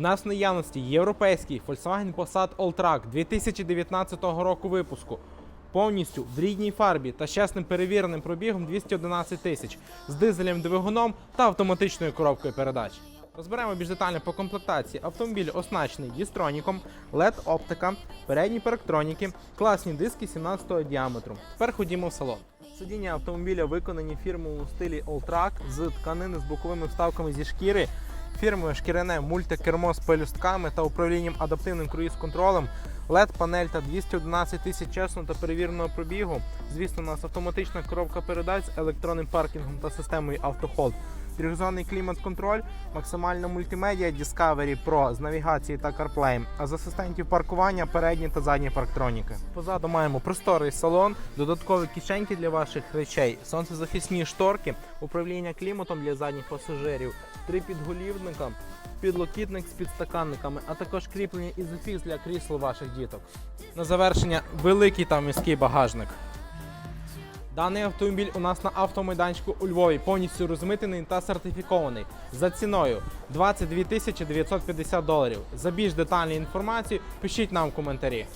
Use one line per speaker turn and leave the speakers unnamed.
У нас в наявності європейський Volkswagen Passat Alltrack 2019 року випуску. Повністю в рідній фарбі та з чесним перевіреним пробігом 211 тисяч з дизелем двигуном та автоматичною коробкою передач. Розберемо більш детально по комплектації. Автомобіль оснащений дістроніком, led оптика, передні парктроніки, класні диски 17 діаметру. Тепер ходімо в салон. Сидіння автомобіля виконані в фірмовому стилі Alltrack з тканини з боковими вставками зі шкіри, фірмове шкіряне мультикермо з пелюстками та управлінням адаптивним круїз-контролем, led панель та 211 тисяч чесного та перевіреного пробігу. Звісно, у нас автоматична коробка передач з електронним паркінгом та системою автохолд. Трьохзонний клімат-контроль, максимальна мультимедіа Discovery Pro з навігації та CarPlay, а з асистентів паркування передні та задні парктроніки. Позаду маємо просторий салон, додаткові кишеньки для ваших речей, сонцезахисні шторки, управління кліматом для задніх пасажирів, три підголівника, підлокітник з підстаканниками, а також кріплення ізофікс для крісел ваших діток. На завершення великий та міський багажник. Даний автомобіль у нас на автомайданчику у Львові повністю розмитений та сертифікований за ціною 22 тисячі 950 доларів. За більш детальну інформацію пишіть нам в коментарі.